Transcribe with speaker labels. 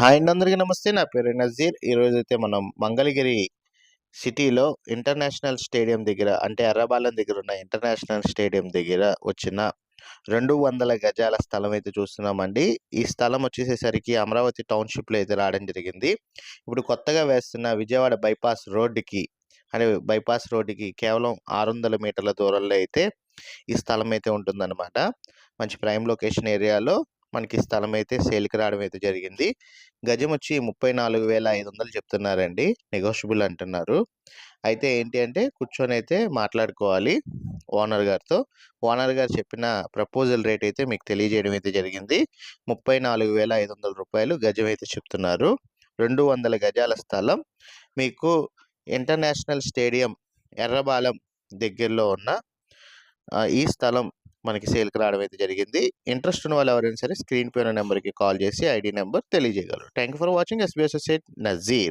Speaker 1: Hi అండి అందరికీ నమస్తే. నా పేరు నజీర్. ఈరోజు అయితే మనం మంగళగిరి సిటీలో ఇంటర్నేషనల్ స్టేడియం దగ్గర అంటే ఎర్రబాలెం దగ్గర ఉన్న ఇంటర్నేషనల్ స్టేడియం దగ్గర వచ్చిన రెండు వందల గజాల స్థలం అయితే చూస్తున్నామండి. ఈ స్థలం వచ్చేసేసరికి అమరావతి టౌన్షిప్లో అయితే రావడం జరిగింది. ఇప్పుడు కొత్తగా వేస్తున్న విజయవాడ బైపాస్ రోడ్డుకి అంటే బైపాస్ రోడ్డుకి కేవలం ఆరు వందల మీటర్ల దూరంలో అయితే ఈ స్థలం అయితే ఉంటుందన్నమాట. మంచి ప్రైమ్ లొకేషన్ ఏరియాలో మనకి స్థలం అయితే సేల్కి రావడం అయితే జరిగింది. గజం వచ్చి ముప్పై నాలుగు వేల ఐదు వందలు చెప్తున్నారండి. నెగోషియబుల్ అంటున్నారు. అయితే ఏంటి అంటే కూర్చొని అయితే మాట్లాడుకోవాలి ఓనర్ గారితో. ఓనర్ గారు చెప్పిన ప్రపోజల్ రేట్ అయితే మీకు తెలియజేయడం అయితే జరిగింది. ముప్పై నాలుగు వేల ఐదు వందల రూపాయలు గజం అయితే చెప్తున్నారు. రెండు వందల గజాల స్థలం. మీకు ఇంటర్నేషనల్ స్టేడియం ఎర్రబాలెం దగ్గరలో ఉన్న ఈ స్థలం మనకి సేల్కి రావడం అయితే జరిగింది. ఇంట్రెస్ట్ ఉన్న వాళ్ళు ఎవరైనా సరే స్క్రీన్ పైన నెంబర్కి కాల్ చేసి ఐడి నెంబర్ తెలియజేయగలరు. Thank you for watching. SBS Nazir.